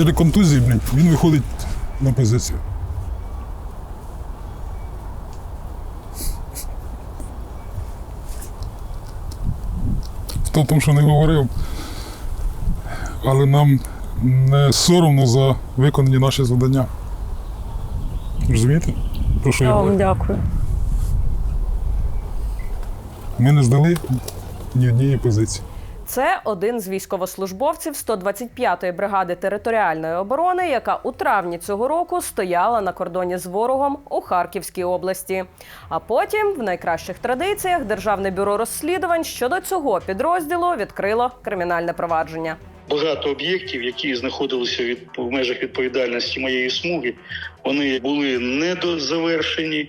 Чотири контузії, блін, він виходить на позицію. Хто там що не говорив, але нам не соромно за виконані наші завдання. Розумієте? Про що Я вам дякую. Ми не здали ні однієї позиції. Це один з військовослужбовців 125-ї бригади територіальної оборони, яка у травні цього року стояла на кордоні з ворогом у Харківській області. А потім, в найкращих традиціях, Державне бюро розслідувань щодо цього підрозділу відкрило кримінальне провадження. Багато об'єктів, які знаходилися від в межах відповідальності моєї смуги, вони були недозавершені.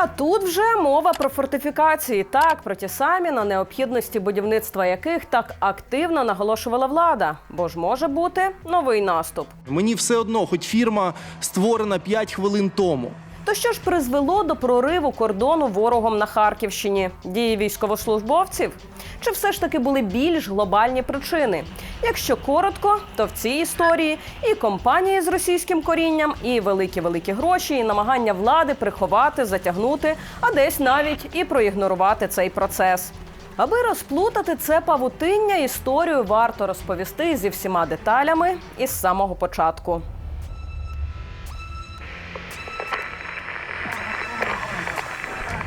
А тут вже мова про фортифікації, так про ті самі на необхідності будівництва яких так активно наголошувала влада, бо ж може бути новий наступ. Мені все одно, хоч фірма створена 5 хвилин тому. То що ж призвело до прориву кордону ворогом на Харківщині? Дії військовослужбовців? Чи все ж таки були більш глобальні причини? Якщо коротко, то в цій історії і компанії з російським корінням, і великі великі гроші, і намагання влади приховати, затягнути, а десь навіть і проігнорувати цей процес. Аби розплутати це павутиння, історію варто розповісти зі всіма деталями із самого початку. –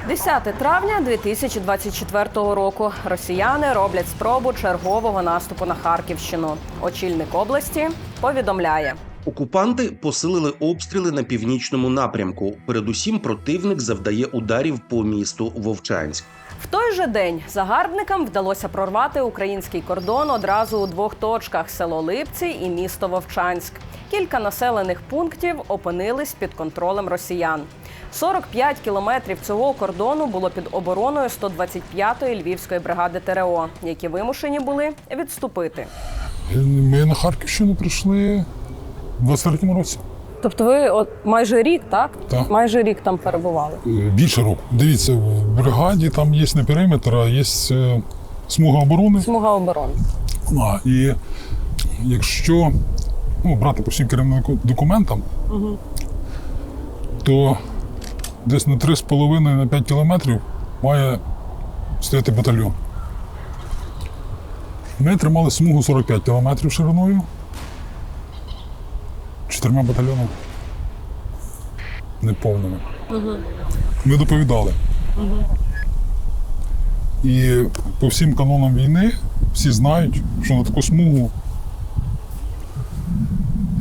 10 травня 2024 року росіяни роблять спробу чергового наступу на Харківщину. Очільник області повідомляє. Окупанти посилили обстріли на північному напрямку. Передусім, противник завдає ударів по місту Вовчанськ. В той же день загарбникам вдалося прорвати український кордон одразу у двох точках: село Липці і місто Вовчанськ. Кілька населених пунктів опинились під контролем росіян. 45 кілометрів цього кордону було під обороною 125-ї львівської бригади ТРО, які вимушені були відступити. Ми на Харківщину прийшли в 23-му році. Тобто, ви от майже рік, так? Так. Майже рік там перебували. Е, Більше року. Дивіться, в бригаді там є не периметр, а є е, смуга оборони. Смуга оборони. А, і якщо ну, брати по всім керівним доку- документам, то десь на 3,5 на 5 кілометрів має стояти батальйон. Ми тримали смугу 45 кілометрів шириною. Чотирма батальйонами. Неповними. Ми доповідали. І по всім канонам війни всі знають, що на таку смугу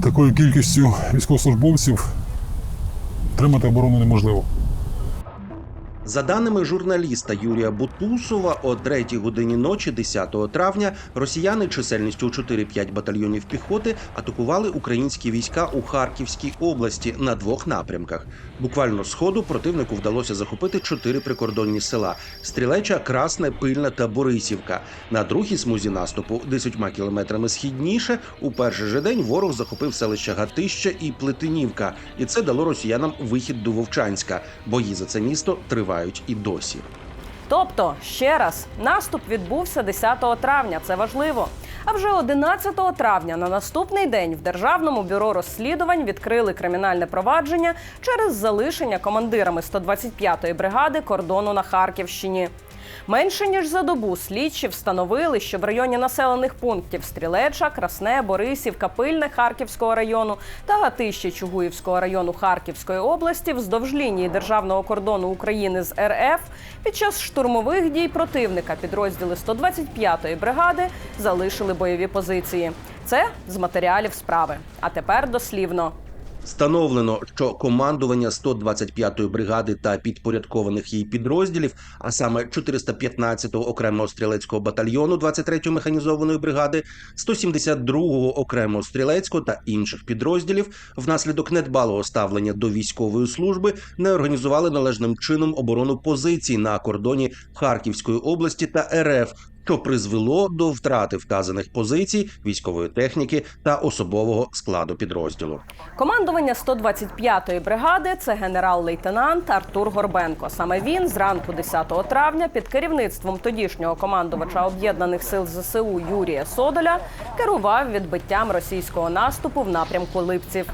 такою кількістю військовослужбовців тримати оборону неможливо. За даними журналіста Юрія Бутусова, о 3 годині ночі, 10 травня, росіяни чисельністю 4-5 батальйонів піхоти атакували українські війська у Харківській області на двох напрямках. Буквально з ходу противнику вдалося захопити чотири прикордонні села: Стрілеча, Красне, Пильна та Борисівка. На другій смузі наступу, 10 кілометрами східніше, у перший же день ворог захопив селища Гатища і Плетенівка, і це дало росіянам вихід до Вовчанська. Бої за це місто тривають і досі. Тобто, ще раз, наступ відбувся 10 травня. Це важливо. А вже 11 травня на наступний день в Державному бюро розслідувань відкрили кримінальне провадження через залишення командирами 125-ї бригади кордону на Харківщині. Менше ніж за добу слідчі встановили, що в районі населених пунктів Стрілеча, Красне, Борисівка, Пильне Харківського району та Гатище Чугуївського району Харківської області вздовж лінії державного кордону України з РФ під час штурмових дій противника підрозділи 125-ї бригади залишили бойові позиції. Це з матеріалів справи. А тепер дослівно. Встановлено, що командування 125-ї бригади та підпорядкованих їй підрозділів, а саме 415-го окремого стрілецького батальйону 23-ї механізованої бригади, 172-го окремого стрілецького та інших підрозділів, внаслідок недбалого ставлення до військової служби не організували належним чином оборону позицій на кордоні Харківської області та РФ що призвело до втрати вказаних позицій, військової техніки та особового складу підрозділу. Командування 125-ї бригади це генерал-лейтенант Артур Горбенко. Саме він зранку 10 травня під керівництвом тодішнього командувача об'єднаних сил ЗСУ Юрія Содоля керував відбиттям російського наступу в напрямку Липців.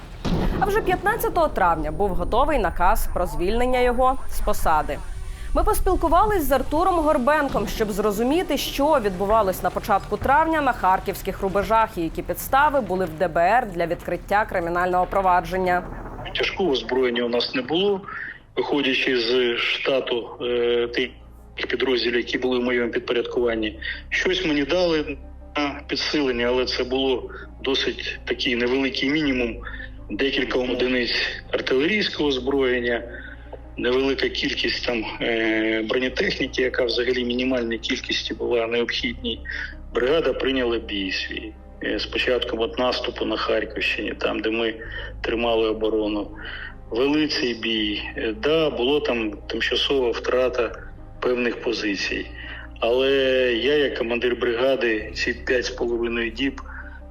А вже 15 травня був готовий наказ про звільнення його з посади. Ми поспілкувались з Артуром Горбенком, щоб зрозуміти, що відбувалось на початку травня на харківських рубежах і які підстави були в ДБР для відкриття кримінального провадження. Тяжкого озброєння у нас не було, виходячи з штату е, тих підрозділів, які були в моєму підпорядкуванні. Щось мені дали на підсилення, але це було досить такий невеликий мінімум. Декілька одиниць артилерійського озброєння, невелика кількість там е, бронетехніки, яка взагалі мінімальній кількості була необхідній. Бригада прийняла бій свій. Е, з початком от наступу на Харківщині, там де ми тримали оборону. Вели цей бій. Е, Да, було там тимчасова втрата певних позицій. Але я, як командир бригади, ці п'ять з половиною діб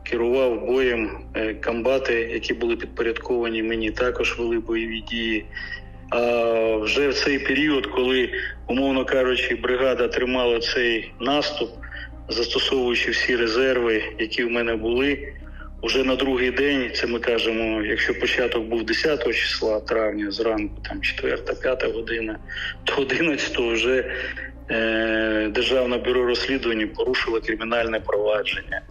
керував боєм комбати, які були підпорядковані мені, також вели бойові дії. А вже в цей період, коли, умовно кажучи, бригада тримала цей наступ, застосовуючи всі резерви, які в мене були. Уже на другий день, це ми кажемо, якщо початок був 10 числа травня, зранку, там 4-5 година, то 11 вже е, Державне бюро розслідувань порушило кримінальне провадження.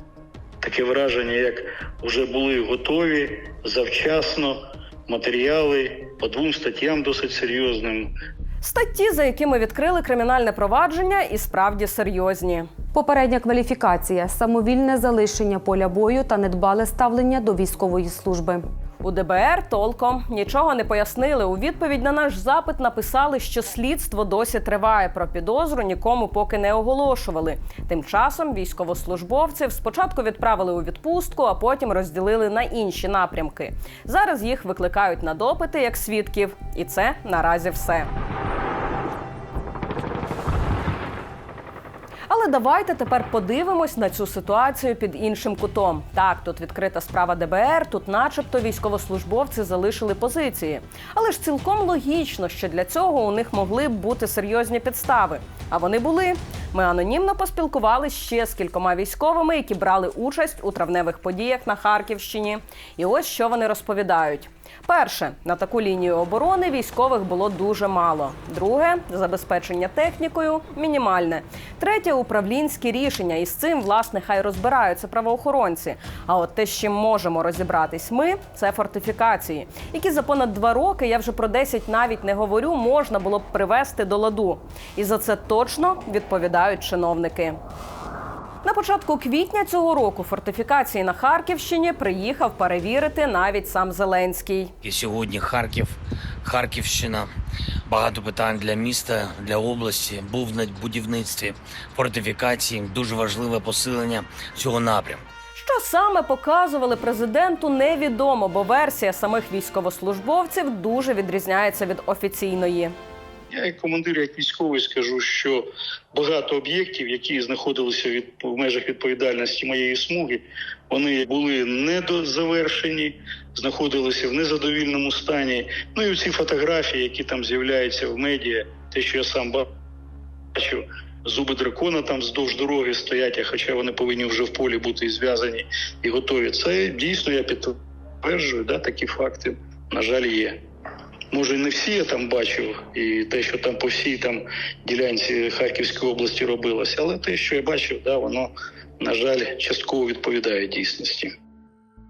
Таке враження, як вже були готові завчасно матеріали по двом статтям досить серйозним. Статті, за якими відкрили кримінальне провадження, і справді серйозні. Попередня кваліфікація, самовільне залишення поля бою та недбале ставлення до військової служби. У ДБР толком нічого не пояснили. У відповідь на наш запит написали, що слідство досі триває. Про підозру нікому поки не оголошували. Тим часом військовослужбовців спочатку відправили у відпустку, а потім розділили на інші напрямки. Зараз їх викликають на допити як свідків, і це наразі все. Але давайте тепер подивимось на цю ситуацію під іншим кутом. Так, тут відкрита справа ДБР, тут, начебто, військовослужбовці залишили позиції. Але ж цілком логічно, що для цього у них могли б бути серйозні підстави. А вони були. Ми анонімно поспілкувалися ще з кількома військовими, які брали участь у травневих подіях на Харківщині. І ось що вони розповідають. Перше, на таку лінію оборони військових було дуже мало. Друге забезпечення технікою мінімальне. Третє управлінські рішення. І з цим, власне, хай розбираються правоохоронці. А от те, з чим можемо розібратись ми, це фортифікації, які за понад два роки, я вже про 10 навіть не говорю, можна було б привести до ладу. І за це точно відповідають чиновники. На початку квітня цього року фортифікації на Харківщині приїхав перевірити навіть сам Зеленський. І сьогодні Харків, Харківщина. Багато питань для міста, для області. Був на будівництві фортифікації. Дуже важливе посилення цього напрямку. Що саме показували президенту, невідомо, бо версія самих військовослужбовців дуже відрізняється від офіційної. Я як командир, як військовий, скажу, що багато об'єктів, які знаходилися від в межах відповідальності моєї смуги, вони були недозавершені, знаходилися в незадовільному стані. Ну і ці фотографії, які там з'являються в медіа, те, що я сам бачив, зуби дракона там вздовж дороги стоять, хоча вони повинні вже в полі бути зв'язані і готові. Це дійсно я підтверджую, да, такі факти, на жаль, є. Може, не всі я там бачив, і те, що там по всій там ділянці Харківської області робилось, але те, що я бачив, да, воно, на жаль, частково відповідає дійсності.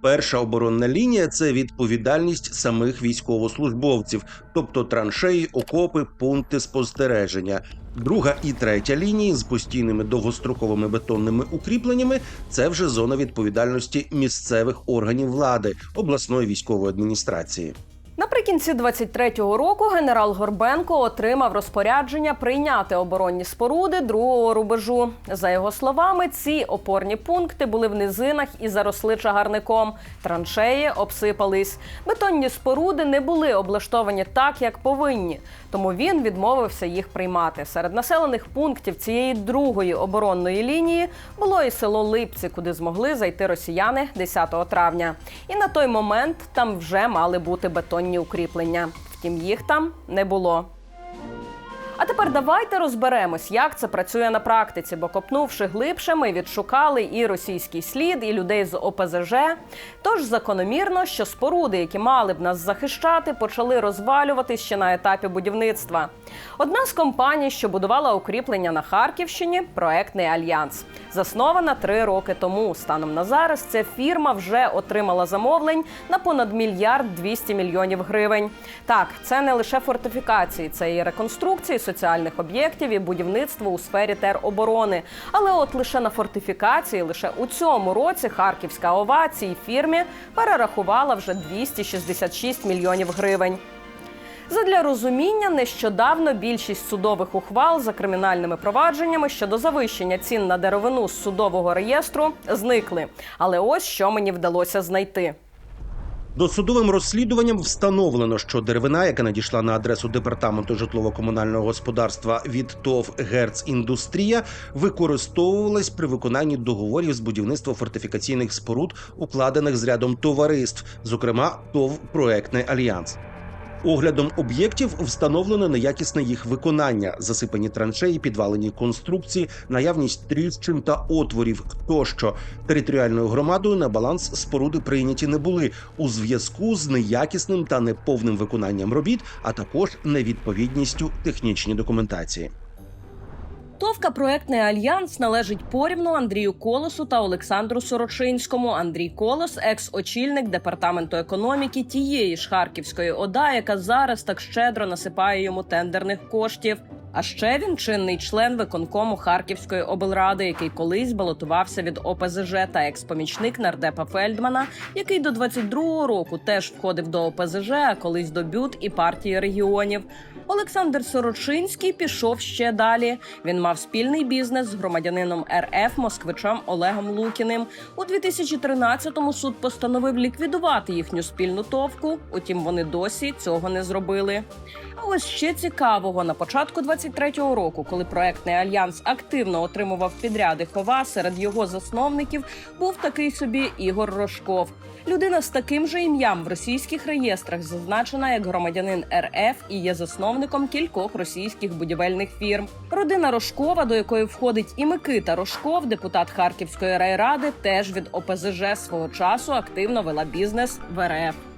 Перша оборонна лінія це відповідальність самих військовослужбовців, тобто траншеї, окопи, пункти спостереження. Друга і третя лінії з постійними довгостроковими бетонними укріпленнями це вже зона відповідальності місцевих органів влади обласної військової адміністрації. Наприкінці 23-го року генерал Горбенко отримав розпорядження прийняти оборонні споруди другого рубежу. За його словами, ці опорні пункти були в низинах і заросли чагарником. Траншеї обсипались. Бетонні споруди не були облаштовані так, як повинні. Тому він відмовився їх приймати. Серед населених пунктів цієї другої оборонної лінії було і село Липці, куди змогли зайти росіяни 10 травня. І на той момент там вже мали бути бетонні укріплення. Втім, їх там не було. А тепер давайте розберемось, як це працює на практиці, бо копнувши глибше, ми відшукали і російський слід, і людей з ОПЗЖ. Тож закономірно, що споруди, які мали б нас захищати, почали розвалюватись ще на етапі будівництва. Одна з компаній, що будувала укріплення на Харківщині, проектний альянс, заснована три роки тому. Станом на зараз ця фірма вже отримала замовлень на понад мільярд 200 мільйонів гривень. Так, це не лише фортифікації, це і реконструкції соціальних об'єктів і будівництво у сфері тероборони. Але от лише на фортифікації, лише у цьому році Харківська ОВА цій фірмі перерахувала вже 266 мільйонів гривень. Задля розуміння, нещодавно більшість судових ухвал за кримінальними провадженнями щодо завищення цін на деревину з судового реєстру зникли. Але ось що мені вдалося знайти. Досудовим розслідуванням встановлено, що деревина, яка надійшла на адресу департаменту житлово-комунального господарства від ТОВ Герц Індустрія, використовувалась при виконанні договорів з будівництва фортифікаційних споруд, укладених з рядом товариств, зокрема ТОВ Проектний Альянс. Оглядом об'єктів встановлено неякісне їх виконання, засипані траншеї, підвалені конструкції, наявність тріщин та отворів тощо. Територіальною громадою на баланс споруди прийняті не були у зв'язку з неякісним та неповним виконанням робіт, а також невідповідністю технічній документації. Товка проектний альянс належить порівну Андрію Колосу та Олександру Сорочинському. Андрій Колос, екс-очільник департаменту економіки тієї ж Харківської ОДА, яка зараз так щедро насипає йому тендерних коштів. А ще він чинний член виконкому Харківської облради, який колись балотувався від ОПЗЖ та екс-помічник нардепа Фельдмана, який до 22-го року теж входив до ОПЗЖ, а колись до БЮТ і партії регіонів. Олександр Сорочинський пішов ще далі. Він мав спільний бізнес з громадянином РФ москвичем Олегом Лукіним. У 2013-му суд постановив ліквідувати їхню спільну товку. Утім, вони досі цього не зробили. А ось ще цікавого на початку 23-го року, коли проектний альянс активно отримував підряди хова, серед його засновників був такий собі Ігор Рожков. Людина з таким же ім'ям в російських реєстрах зазначена як громадянин РФ і є засновником кількох російських будівельних фірм. Родина Рожкова, до якої входить і Микита Рожков, депутат Харківської райради, теж від ОПЗЖ свого часу активно вела бізнес в РФ.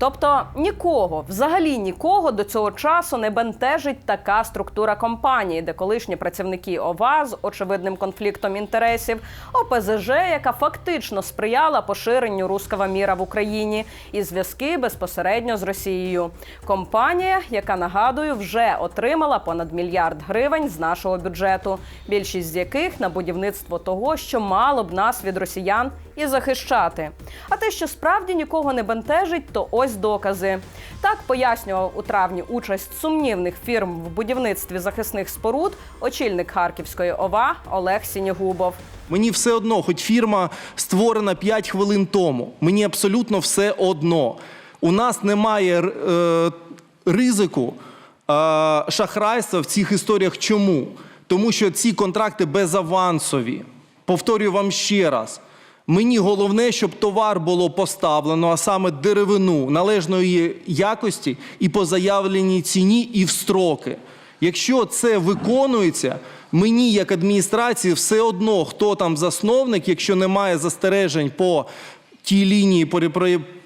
Тобто нікого, взагалі нікого до цього часу не бентежить така структура компанії, де колишні працівники ОВА з очевидним конфліктом інтересів, ОПЗЖ, яка фактично сприяла поширенню руского міра в Україні, і зв'язки безпосередньо з Росією. Компанія, яка нагадую, вже отримала понад мільярд гривень з нашого бюджету, більшість з яких на будівництво того, що мало б нас від росіян і захищати. А те, що справді нікого не бентежить, то ось докази. Так пояснював у травні участь сумнівних фірм в будівництві захисних споруд очільник Харківської ОВА Олег Сінігубов. Мені все одно, хоч фірма створена 5 хвилин тому. Мені абсолютно все одно. У нас немає е, ризику е, шахрайства в цих історіях. Чому? Тому що ці контракти безавансові. Повторюю вам ще раз. Мені головне, щоб товар було поставлено, а саме деревину належної якості і по заявленій ціні, і в строки. Якщо це виконується, мені як адміністрації все одно, хто там засновник, якщо немає застережень по тій лінії, по,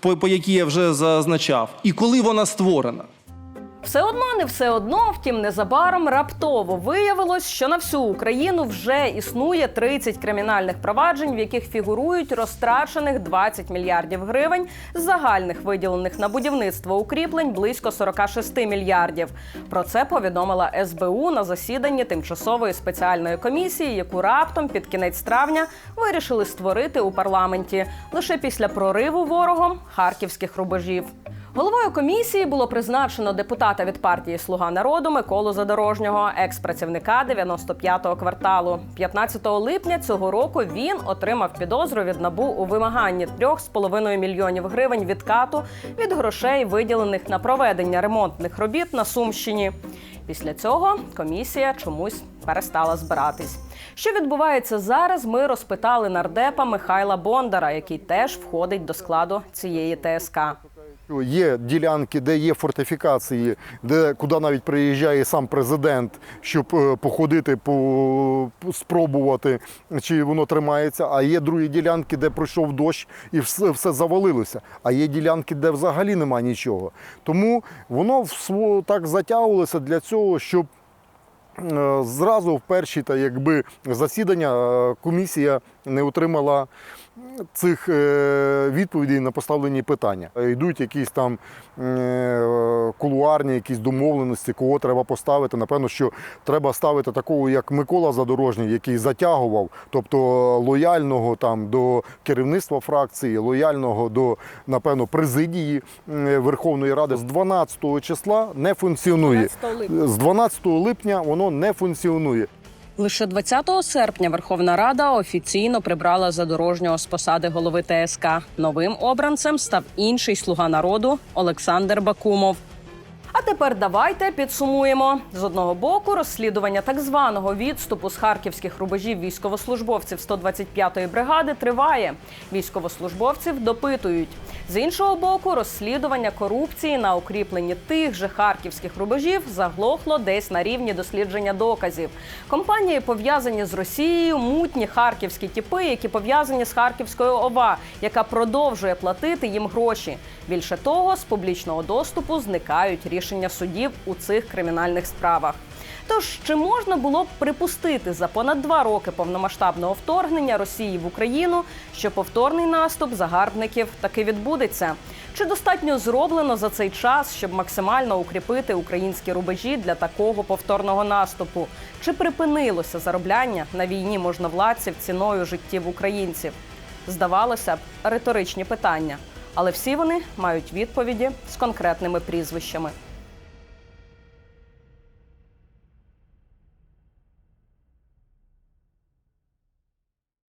по, по якій я вже зазначав, і коли вона створена. Все одно не все одно, втім, незабаром раптово виявилось, що на всю Україну вже існує 30 кримінальних проваджень, в яких фігурують розтрачених 20 мільярдів гривень з загальних виділених на будівництво укріплень близько 46 мільярдів. Про це повідомила СБУ на засіданні тимчасової спеціальної комісії, яку раптом під кінець травня вирішили створити у парламенті лише після прориву ворогом харківських рубежів. Головою комісії було призначено депутата від партії Слуга народу Миколу Задорожнього, екс-працівника 95-го кварталу. 15 липня цього року він отримав підозру від набу у вимаганні 3,5 мільйонів гривень відкату від грошей, виділених на проведення ремонтних робіт на Сумщині. Після цього комісія чомусь перестала збиратись. Що відбувається зараз? Ми розпитали нардепа Михайла Бондара, який теж входить до складу цієї ТСК. Є ділянки, де є фортифікації, де куди навіть приїжджає сам президент, щоб е, походити, по, спробувати, чи воно тримається. А є другі ділянки, де пройшов дощ і все, все завалилося. А є ділянки, де взагалі немає нічого. Тому воно так затягувалося для цього, щоб е, зразу в перші та якби засідання е, комісія не отримала цих е, відповідей на поставлені питання. Е, Йдуть якісь там е, кулуарні, якісь домовленості, кого треба поставити. Напевно, що треба ставити такого, як Микола Задорожній, який затягував, тобто лояльного там до керівництва фракції, лояльного до напевно президії Верховної Ради з 12 числа не функціонує. 12 липня. З 12 липня воно не функціонує. Лише 20 серпня Верховна Рада офіційно прибрала задорожнього з посади голови ТСК. Новим обранцем став інший слуга народу Олександр Бакумов. А тепер давайте підсумуємо з одного боку розслідування так званого відступу з харківських рубежів військовослужбовців 125-ї бригади триває. Військовослужбовців допитують. З іншого боку, розслідування корупції на укріпленні тих же харківських рубежів заглохло десь на рівні дослідження доказів. Компанії пов'язані з Росією, мутні харківські тіпи, які пов'язані з Харківською ОВА, яка продовжує платити їм гроші. Більше того, з публічного доступу зникають рішення судів у цих кримінальних справах. Тож чи можна було б припустити за понад два роки повномасштабного вторгнення Росії в Україну, що повторний наступ загарбників таки відбудеться? Чи достатньо зроблено за цей час, щоб максимально укріпити українські рубежі для такого повторного наступу? Чи припинилося заробляння на війні можновладців ціною життів українців? Здавалося б, риторичні питання, але всі вони мають відповіді з конкретними прізвищами.